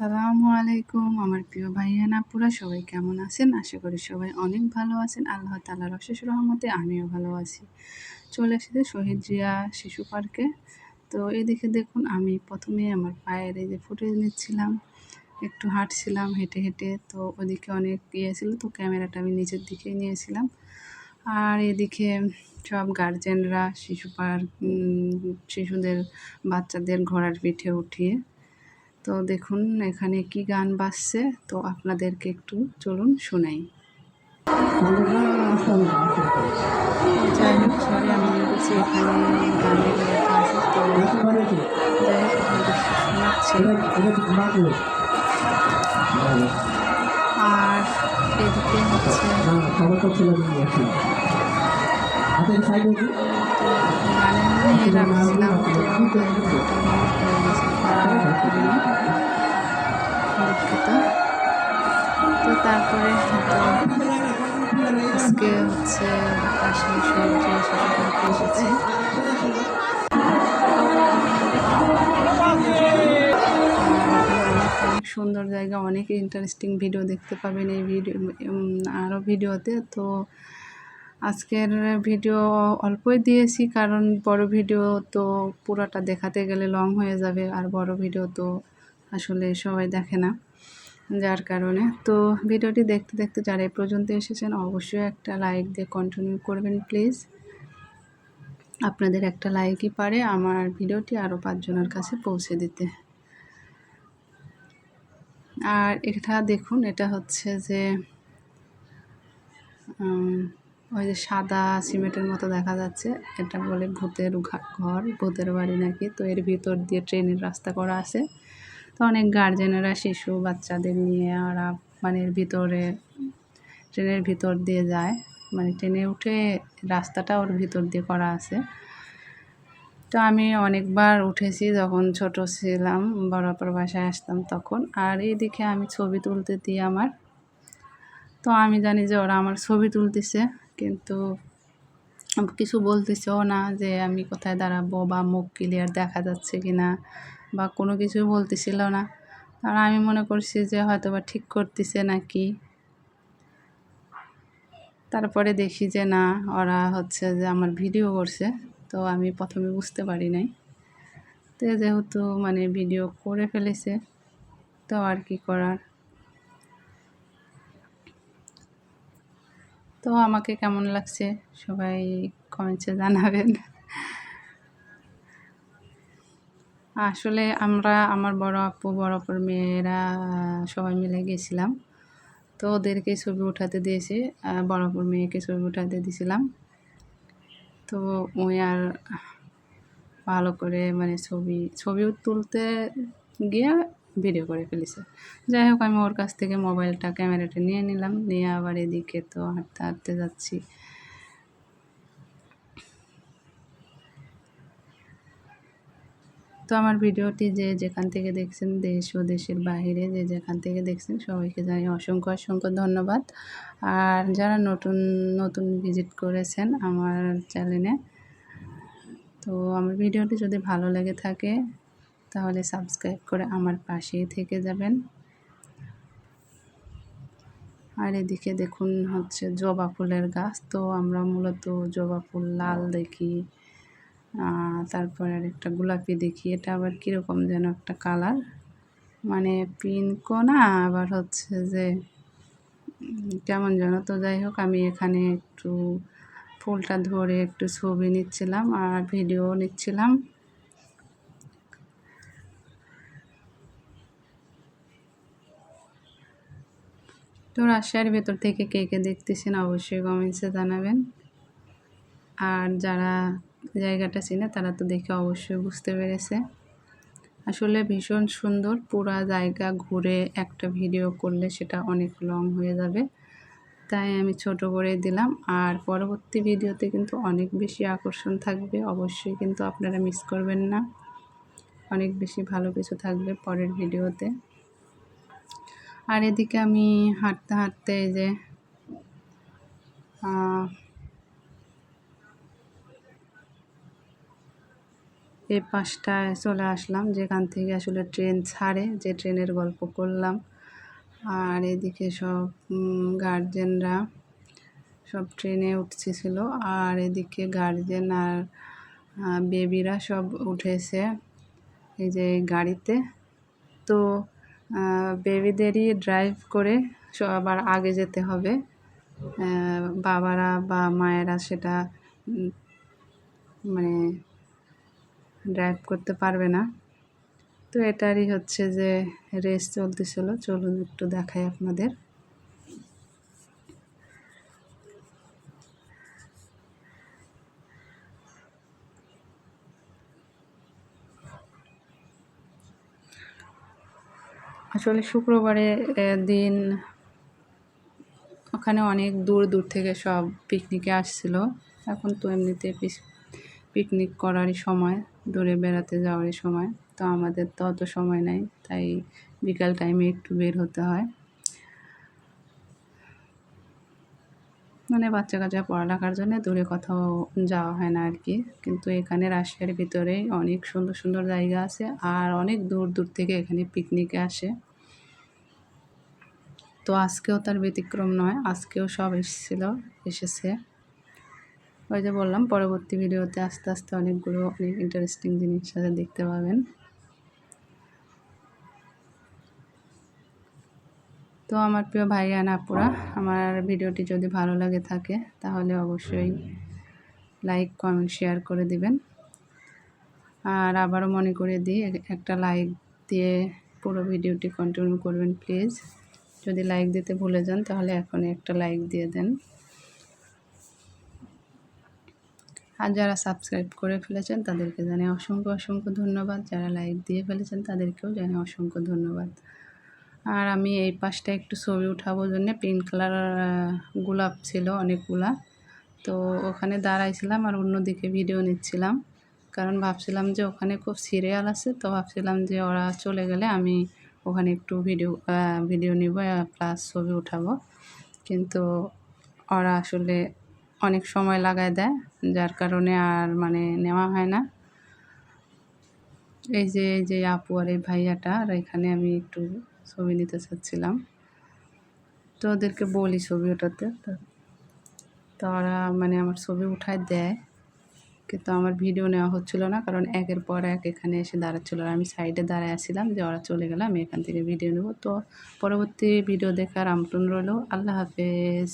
সালামু আলাইকুম আমার প্রিয় ভাইয়ান আপুরা সবাই কেমন আছেন? আশা করি সবাই অনেক ভালো আছেন। আল্লাহ তালার অশেষ রহমতে আমিও ভালো আছি। চলে এসেছে শহীদ জিয়া শিশু পার্কে তো এদিকে দেখুন, আমি প্রথমে আমার পায়ের এই যে ফুটেজ নিচ্ছিলাম। একটু হাঁটছিলাম হেঁটে হেঁটে, তো ওদিকে অনেক ইয়ে ছিল, তো ক্যামেরাটা আমি নিচের দিকেই নিয়েছিলাম। আর এদিকে সব গার্জেনরা, শিশু পার্ক শিশুদের, বাচ্চাদের ঘোড়ার পিঠে উঠিয়ে তো দেখুন এখানে কি গান বাজছে, তো আপনাদেরকে একটু চলুন শোনাই। যাই হোক আমি আর এদিকে হচ্ছে তো তারপরে আজকে হচ্ছে পাশে এসেছে। সুন্দর জায়গা, অনেক ইন্টারেস্টিং ভিডিও দেখতে পাবেন এই ভিডিও আরও ভিডিওতে তো আজকের ভিডিও অল্পই দিয়েছি, কারণ বড় ভিডিও তো পুরোটা দেখাতে গেলে লং হয়ে যাবে, আর বড় ভিডিও তো আসলে সবাই দেখে না। যার কারণে। তো ভিডিওটি দেখতে দেখতে যারা এই পর্যন্ত এসেছেন, অবশ্যই একটা লাইক দিয়ে কন্টিনিউ করবেন প্লিজ আপনাদের একটা লাইকই পারে আমার ভিডিওটি আরও পাঁচজনের কাছে পৌঁছে দিতে। আর এটা দেখুন, এটা হচ্ছে যে ওই যে সাদা সিমেন্টের মতো দেখা যাচ্ছে। এটা বলে ভূতের ঘর, ভূতের বাড়ি নাকি। তো এর ভিতর দিয়ে ট্রেনের রাস্তা করা আছে। তো অনেক গার্জেনেরা শিশু বাচ্চাদের নিয়ে ওরা মানে ভিতরে ট্রেনের ভিতর দিয়ে যায়। মানে ট্রেনে উঠে রাস্তাটা ওর ভিতর দিয়ে করা আছে। তো আমি অনেকবার উঠেছি যখন ছোট ছিলাম, বড়াপার বাসায় আসতাম তখন। আর এইদিকে আমি ছবি তুলতে দিই আমার। তো আমি জানি যে ওরা আমার ছবি তুলতেছে, কিন্তু কিছু বলতেছেও না যে আমি কোথায় দাঁড়াবো বা মুখ ক্লিয়ার দেখা যাচ্ছে কি না বা কোনো কিছুই বলতেছিল না। কারণ আমি মনে করছি যে হয়তো বা ঠিক করতেছে নাকি। তারপরে দেখি যে না, ওরা হচ্ছে যে আমার ভিডিও করছে, তো আমি প্রথমে বুঝতে পারি নাই। তো যেহেতু মানে ভিডিও করে ফেলেছে, তো আর কি করার? তো আমাকে কেমন লাগছে? সবাই কমেন্টসে জানাবেন। আসলে আমরা, আমার বড় আপু, বড় আপুর মেয়েরা সবাই মিলে গেছিলাম। তো ওদেরকে ছবি উঠাতে দিয়েছি বড় আপুর মেয়েকে ছবি উঠাতে দিয়েছিলাম। তো ওই আর ভালো করে মানে ছবি ছবি তুলতে গিয়ে ভিডিও করে ফেলেছে। যাই হোক, আমি ওর কাছ থেকে মোবাইলটা, ক্যামেরাটা নিয়ে নিলাম। নিয়ে আবার এদিকে তো হাঁটতে হাঁটতে যাচ্ছি। তো আমার ভিডিওটি যে যেখান থেকে দেখছেন, দেশ ও দেশের বাহিরে যে যেখান থেকে দেখছেন, সবাইকে জানি অসংখ্য অসংখ্য ধন্যবাদ। আর যারা নতুন নতুন ভিজিট করেছেন আমার চ্যানেলে তো আমার ভিডিওটি যদি ভালো লেগে থাকে তাহলে সাবস্ক্রাইব করে আমার পাশেই থেকে যাবেন। আর এদিকে দেখুন হচ্ছে জবা ফুলের গাছ, তো আমরা মূলত জবা ফুল, লাল দেখি তারপর আর একটা গোলাপি দেখি, এটা আবার কীরকম যেন একটা কালার মানে পিঙ্কও না, আবার হচ্ছে যে কেমন যেন, তো যাই হোক আমি এখানে একটু ফুলটা ধরে একটু ছবি নিচ্ছিলাম আর ভিডিও নিচ্ছিলাম। তো রাশিয়ার ভেতর থেকে কে কে দেখতেছেন অবশ্যই কমেন্টসে জানাবেন। আর যারা জায়গাটা চিনে তারা তো দেখে অবশ্যই বুঝতে পেরেছে। আসলে ভীষণ সুন্দর পুরা জায়গা ঘুরে একটা ভিডিও করলে সেটা অনেক লং হয়ে যাবে। তাই আমি ছোট করে দিলাম। আর পরবর্তী ভিডিওতে কিন্তু অনেক বেশি আকর্ষণ থাকবে। অবশ্যই কিন্তু আপনারা মিস করবেন না। অনেক বেশি ভালো কিছু থাকবে পরের ভিডিওতে আর এদিকে আমি হাঁটতে হাঁটতে এই যে এই পাঁচটায় চলে আসলাম, যেখান থেকে আসলে ট্রেন ছাড়ে, যে ট্রেনের গল্প করলাম। আর এদিকে সব গার্জেনরা সব ট্রেনে উঠতেছিল আর এদিকে গার্জেন আর বেবিরা সব উঠেছে এই যে গাড়িতে। তো বেবিদেরই ড্রাইভ করে সবার আগে যেতে হবে। বাবারা বা মায়েরা সেটা মানে ড্রাইভ করতে পারবে না। তো এটারই হচ্ছে যে রেস চলতেছিল। চলুন একটু দেখাই আপনাদের। আসলে শুক্রবারে দিন ওখানে অনেক দূর দূর থেকে সব পিকনিকে আসছিল। এখন তো এমনিতে পিকনিক করারই সময়, দূরে বেড়াতে যাওয়ারই সময়। তো আমাদের তো অত সময় নাই, তাই বিকাল টাইমে একটু বের হতে হয়। মানে বাচ্চা কাচ্চা পড়ালেখার জন্য দূরে কোথাও যাওয়া হয় না আর কি কিন্তু এখানে রাশিয়ার ভিতরে অনেক সুন্দর সুন্দর জায়গা আছে, আর অনেক দূর দূর থেকে এখানে পিকনিকে আসে। তো আজকেও তার ব্যতিক্রম নয়, আজকেও সব এসেছিল, এসেছে। ওই যে বললাম, পরবর্তী ভিডিওতে আস্তে আস্তে অনেকগুলো অনেক ইন্টারেস্টিং জিনিস সাথে দেখতে পাবেন। তো আমার প্রিয় ভাইয়া নাপুরা আমার ভিডিওটি যদি ভালো লাগে থাকে, তাহলে অবশ্যই লাইক কমেন্ট শেয়ার করে দিবেন। আর আবারও মনে করে দিই একটা লাইক দিয়ে পুরো ভিডিওটি কন্টিনিউ করবেন প্লিজ যদি লাইক দিতে ভুলে যান, তাহলে এখনই একটা লাইক দিয়ে দেন। আর যারা সাবস্ক্রাইব করে ফেলেছেন, তাদেরকে জানে অসংখ্য অসংখ্য ধন্যবাদ। যারা লাইক দিয়ে ফেলেছেন, তাদেরকেও জানে অসংখ্য ধন্যবাদ। আর আমি এই পাশটা একটু ছবি উঠাবো জন্যে পিঙ্ক কালার গোলাপ ছিল অনেকগুলা। তো ওখানে দাঁড়াইছিলাম আর অন্যদিকে ভিডিও নিচ্ছিলাম। কারণ ভাবছিলাম যে ওখানে খুব সিরিয়াল আছে, তো ভাবছিলাম যে ওরা চলে গেলে আমি ওখানে একটু ভিডিও ভিডিও নিব প্লাস ছবি উঠাবো। কিন্তু ওরা আসলে অনেক সময় লাগায় দেয়, যার কারণে আর মানে নেওয়া হয় না। এই যে এই যে আপু আর এই ভাইয়াটা, আর এখানে আমি একটু ছবি নিতে চাচ্ছিলাম। তো ওদেরকে বলি ছবি ওঠাতে। তো ওরা মানে আমার ছবি উঠায় দেয়। কিন্তু আমার ভিডিও নেওয়া হচ্ছিল না, কারণ একের পর এক এখানে এসে দাঁড়াচ্ছিলো আর আমি সাইডে দাঁড়ায় আসছিলাম যে ওরা চলে গেলাম এখান থেকে ভিডিও নেব। তো পরবর্তী ভিডিও দেখার আমন্ত্রণ রইল, আল্লাহ হাফেজ।